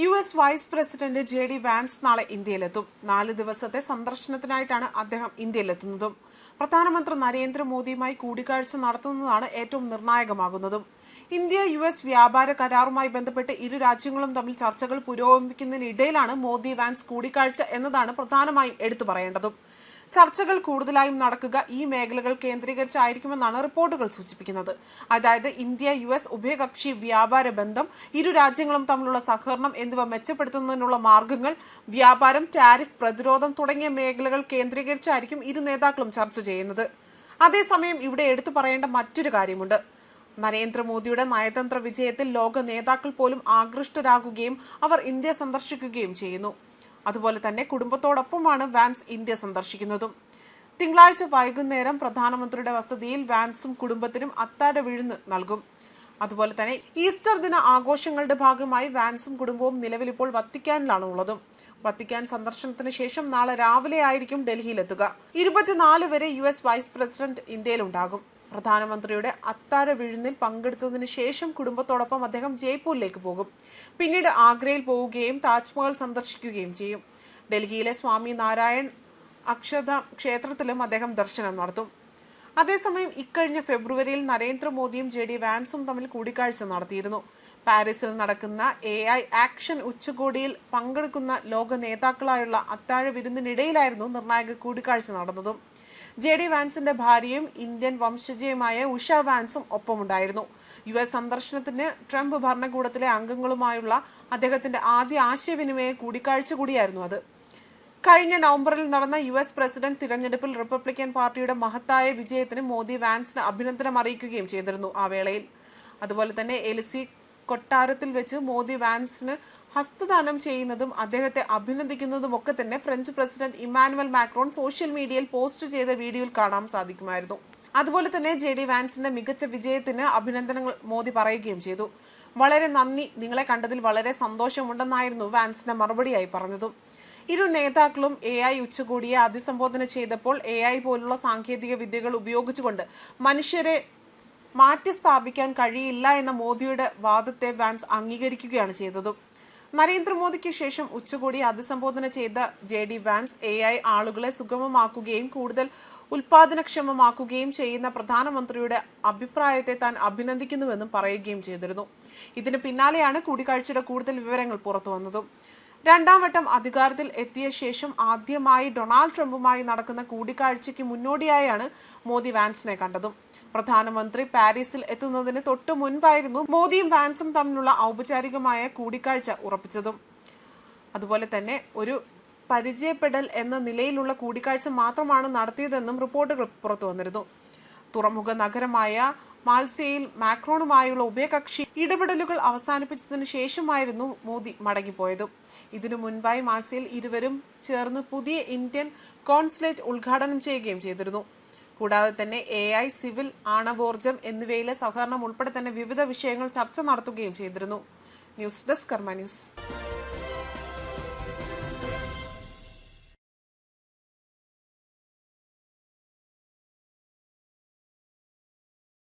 U S vice president J D Vance നാളെ ഇന്ത്യയിലെത്തും. നാല് ദിവസത്തെ സന്ദർശനത്തിനായിട്ടാണ് അദ്ദേഹം ഇന്ത്യയിലെത്തുന്നതും. പ്രധാനമന്ത്രി നരേന്ദ്രമോദിയുമായി കൂടിക്കാഴ്ച നടത്തുന്നതാണ് ഏറ്റവും നിർണായകമാകുന്നതും. ഇന്ത്യ യു എസ് വ്യാപാര കരാറുമായി ബന്ധപ്പെട്ട് ഇരു രാജ്യങ്ങളും തമ്മിൽ ചർച്ചകൾ പുരോഗമിക്കുന്നതിനിടയിലാണ് മോദി വാൻസ് കൂടിക്കാഴ്ച എന്നതാണ് പ്രധാനമായും എടുത്തു പറയേണ്ടതും. ചർച്ചകൾ കൂടുതലായും നടക്കുക ഈ മേഖലകൾ കേന്ദ്രീകരിച്ചായിരിക്കുമെന്നാണ് റിപ്പോർട്ടുകൾ സൂചിപ്പിക്കുന്നത്. അതായത് ഇന്ത്യ യു എസ് ഉഭയകക്ഷി വ്യാപാര ബന്ധം ഇരു രാജ്യങ്ങളും തമ്മിലുള്ള സഹകരണം എന്നിവ മെച്ചപ്പെടുത്തുന്നതിനുള്ള മാർഗങ്ങൾ വ്യാപാരം ടാരിഫ് പ്രതിരോധം തുടങ്ങിയ മേഖലകൾ കേന്ദ്രീകരിച്ചായിരിക്കും ഇരു നേതാക്കളും ചർച്ച ചെയ്യുന്നത്. അതേസമയം ഇവിടെ എടുത്തു പറയേണ്ട മറ്റൊരു കാര്യമുണ്ട്. നരേന്ദ്രമോദിയുടെ നയതന്ത്ര വിജയത്തിൽ ലോക നേതാക്കൾ പോലും ആകൃഷ്ടരാകുകയും അവർ ഇന്ത്യ സന്ദർശിക്കുകയും ചെയ്യുന്നു. അതുപോലെ തന്നെ കുടുംബത്തോടൊപ്പമാണ് വാൻസ് ഇന്ത്യ സന്ദർശിക്കുന്നതും. തിങ്കളാഴ്ച വൈകുന്നേരം പ്രധാനമന്ത്രിയുടെ വസതിയിൽ വാൻസും കുടുംബത്തിനും അത്താഴ വിഴുന്ന് നൽകും. അതുപോലെ തന്നെ ഈസ്റ്റർ ദിന ആഘോഷങ്ങളുടെ ഭാഗമായി വാൻസും കുടുംബവും നിലവിലിപ്പോൾ വത്തിക്കാനിലാണ് ഉള്ളതും. വത്തിക്കാൻ സന്ദർശനത്തിന് ശേഷം നാളെ രാവിലെ ആയിരിക്കും ഡൽഹിയിലെത്തുക. ഇരുപത്തിനാല് വരെ യു എസ് വൈസ് പ്രസിഡന്റ് ഇന്ത്യയിലുണ്ടാകും. പ്രധാനമന്ത്രിയുടെ അത്താര വിഴുന്നിൽ പങ്കെടുത്തതിന് ശേഷം കുടുംബത്തോടൊപ്പം അദ്ദേഹം ജയ്പൂരിലേക്ക് പോകും. പിന്നീട് ആഗ്രയിൽ പോവുകയും താജ്മഹൽ സന്ദർശിക്കുകയും ചെയ്യും. ഡൽഹിയിലെ സ്വാമി നാരായൺ അക്ഷത ക്ഷേത്രത്തിലും അദ്ദേഹം ദർശനം നടത്തും. അതേസമയം ഇക്കഴിഞ്ഞ ഫെബ്രുവരിയിൽ നരേന്ദ്രമോദിയും ജെ ഡി വാൻസും തമ്മിൽ കൂടിക്കാഴ്ച നടത്തിയിരുന്നു. പാരീസിൽ നടക്കുന്ന എ ഐ ആക്ഷൻ ഉച്ചകോടിയിൽ പങ്കെടുക്കുന്ന ലോക നേതാക്കളായുള്ള അത്താഴ വിരുന്നിനിടയിലായിരുന്നു നിർണായക കൂടിക്കാഴ്ച നടന്നതും. ജെ ഡി വാൻസിന്റെ ഭാര്യയും ഇന്ത്യൻ വംശജയുമായ ഉഷ വാൻസും ഒപ്പമുണ്ടായിരുന്നു. യു എസ് സന്ദർശനത്തിന് ട്രംപ് ഭരണകൂടത്തിലെ അംഗങ്ങളുമായുള്ള അദ്ദേഹത്തിന്റെ ആദ്യ ആശയവിനിമയ കൂടിക്കാഴ്ച കൂടിയായിരുന്നു അത്. കഴിഞ്ഞ നവംബറിൽ നടന്ന യു എസ് പ്രസിഡന്റ് തിരഞ്ഞെടുപ്പിൽ റിപ്പബ്ലിക്കൻ പാർട്ടിയുടെ മഹത്തായ വിജയത്തിന് മോദി വാൻസിന് അഭിനന്ദനം അറിയിക്കുകയും ചെയ്തിരുന്നു ആ വേളയിൽ. അതുപോലെ തന്നെ എലിസി കൊട്ടാരത്തിൽ വെച്ച് മോദി വാൻസിന് ഹസ്തദാനം ചെയ്യുന്നതും അദ്ദേഹത്തെ അഭിനന്ദിക്കുന്നതും ഒക്കെ തന്നെ French president Emmanuel Macron social മീഡിയയിൽ പോസ്റ്റ് ചെയ്ത വീഡിയോയിൽ കാണാൻ സാധിക്കുമായിരുന്നു. അതുപോലെ തന്നെ ജെ ഡി വാൻസിന്റെ മികച്ച വിജയത്തിന് അഭിനന്ദനങ്ങൾ മോദി പറയുകയും ചെയ്തു. വളരെ നന്ദി. നിങ്ങളെ കണ്ടതിൽ വളരെ സന്തോഷമുണ്ടെന്നായിരുന്നു വാൻസിന്റെ മറുപടിയായി പറഞ്ഞതും. ഇരു നേതാക്കളും എ ഐ ഉച്ചകോടിയെ അഭിസംബോധന ചെയ്തപ്പോൾ എ ഐ പോലുള്ള സാങ്കേതിക വിദ്യകൾ ഉപയോഗിച്ചുകൊണ്ട് മനുഷ്യരെ മാറ്റി സ്ഥാപിക്കാൻ കഴിയില്ല എന്ന മോദിയുടെ വാദത്തെ വാൻസ് അംഗീകരിക്കുകയാണ് ചെയ്തതും. നരേന്ദ്രമോദിക്ക് ശേഷം ഉച്ചകോടി അഭിസംബോധന ചെയ്ത J D Vance A I ആളുകളെ സുഗമമാക്കുകയും കൂടുതൽ ഉൽപാദനക്ഷമമാക്കുകയും ചെയ്യുന്ന പ്രധാനമന്ത്രിയുടെ അഭിപ്രായത്തെ താൻ അഭിനന്ദിക്കുന്നുവെന്നും പറയുകയും ചെയ്തിരുന്നു. ഇതിന് പിന്നാലെയാണ് കൂടിക്കാഴ്ചയുടെ കൂടുതൽ വിവരങ്ങൾ പുറത്തു വന്നതും. രണ്ടാം വട്ടം അധികാരത്തിൽ എത്തിയ ശേഷം ആദ്യമായി ഡൊണാൾഡ് ട്രംപുമായി നടക്കുന്ന കൂടിക്കാഴ്ചയ്ക്ക് മുന്നോടിയായാണ് മോദി വാൻസിനെ കണ്ടതും. പ്രധാനമന്ത്രി പാരീസിൽ എത്തുന്നതിന് തൊട്ടു മുൻപായിരുന്നു മോദിയും വാൻസും തമ്മിലുള്ള ഔപചാരികമായ കൂടിക്കാഴ്ച ഉറപ്പിച്ചതും. അതുപോലെ തന്നെ ഒരു പരിചയപ്പെടൽ എന്ന നിലയിലുള്ള കൂടിക്കാഴ്ച മാത്രമാണ് നടത്തിയതെന്നും റിപ്പോർട്ടുകൾ പുറത്തു വന്നിരുന്നു. തുറമുഖ നഗരമായ മാൽസിയയിൽ മാക്രോണുമായുള്ള ഉഭയകക്ഷി ഇടപെടലുകൾ അവസാനിപ്പിച്ചതിന് ശേഷമായിരുന്നു മോദി മടങ്ങിപ്പോയത്. ഇതിനു മുൻപായി മാൽസയിൽ ഇരുവരും ചേർന്ന് പുതിയ ഇന്ത്യൻ കോൺസുലേറ്റ് ഉദ്ഘാടനം ചെയ്യുകയും ചെയ്തിരുന്നു. കൂടാതെ തന്നെ എ ഐ സിവിൽ ആണവോർജം എന്നിവയിലെ സഹകരണം ഉൾപ്പെടെ തന്നെ വിവിധ വിഷയങ്ങൾ ചർച്ച നടത്തുകയും ചെയ്തിരുന്നു. News desk Karma News.